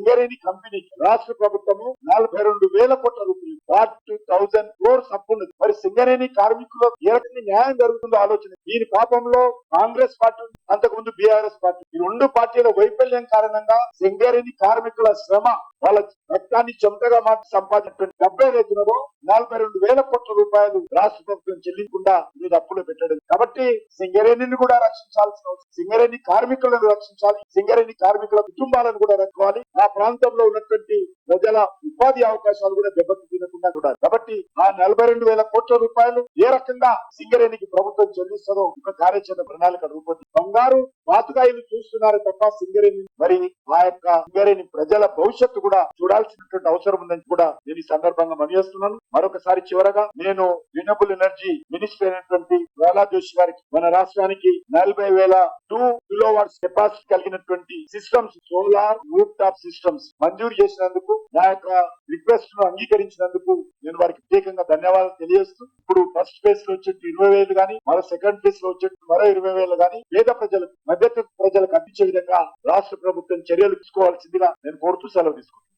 సింగరేణి కంపెనీకి రాష్ట్ర ప్రభుత్వము నలభై రెండు వేల కోట్ల రూపాయలు. థౌసండ్ క్రోర్స్ అప్పున్నది మరి సింగరేణి కార్మికులు ఏ రకంగా న్యాయం జరుగుతుందో ఆలోచన. దీని పాపంలో కాంగ్రెస్ పార్టీ అంతకుముందు బీఆర్ఎస్ పార్టీ. ఈ రెండు పార్టీల వైఫల్యం కారణంగా సింగరేణి కార్మికుల శ్రమ వాళ్ళ రక్తాన్ని చెమటగా మార్చి సంపాదించినటువంటి డెబ్బై ఏదైతున్నదో నలభై రెండు వేల కోట్ల రూపాయలు రాష్ట్ర ప్రభుత్వం చెల్లించకుండా మీరు అప్పులు పెట్టడం. కాబట్టి సింగరేణిని కూడా రక్షించాల్సిన అవసరం. సింగరేణి కార్మికులను రక్షించాలి. సింగరేణి కార్మికుల కుటుంబాలను కూడా రక్షించాలి. ఆ ప్రాంతంలో ఉన్నటువంటి ప్రజల ఉపాధి అవకాశాలు కూడా దెబ్బతినకుండా చూడాలి. కాబట్టి ఆ నలభై రెండు వేల కోట్ల రూపాయలు ఏ రకంగా సింగరేణికి ప్రభుత్వం చెల్లిస్తుందో ఒక కార్యాచరణ ప్రణాళిక రూపొంది బంగారు బాతుకాయలు చూస్తున్నారు తప్ప సింగరేణి మరి ఆ యొక్క సింగరేణి ప్రజల భవిష్యత్తు కూడా చూడాల్సినటువంటి అవసరం ఉందని కూడా నేను ఈ సందర్భంగా మనవేస్తున్నాను మరొకసారి చివరగా నేను రినబుల్ ఎనర్జీ మినిస్టర్ అయినటువంటి ప్రహ్లాద్ జోషి గారికి మన రాష్ట్రానికి నలభై వేల టూ కిలోవాట్స్ కెపాసిటీ కలిగినటువంటి systems solar rooftop systems మంజూరు చేసినందుకు నా యొక్క రిక్వెస్ట్ను అంగీకరించినందుకు నేను వారికి ప్రత్యేకంగా ధన్యవాదాలు తెలియజేస్తూ ఇప్పుడు ఫస్ట్ ఫేజ్లో వచ్చే ఇరవై వేలు గాని మరో సెకండ్ ఫేజ్లో వచ్చే మరో ఇరవై వేలు కానీ పేద ప్రజలకు మధ్యతరగతి ప్రజలకు అందించే విధంగా రాష్ట్ర ప్రభుత్వం చర్యలు తీసుకోవాల్సిందిగా నేను కోరుతూ సెలవు తీసుకుంటాను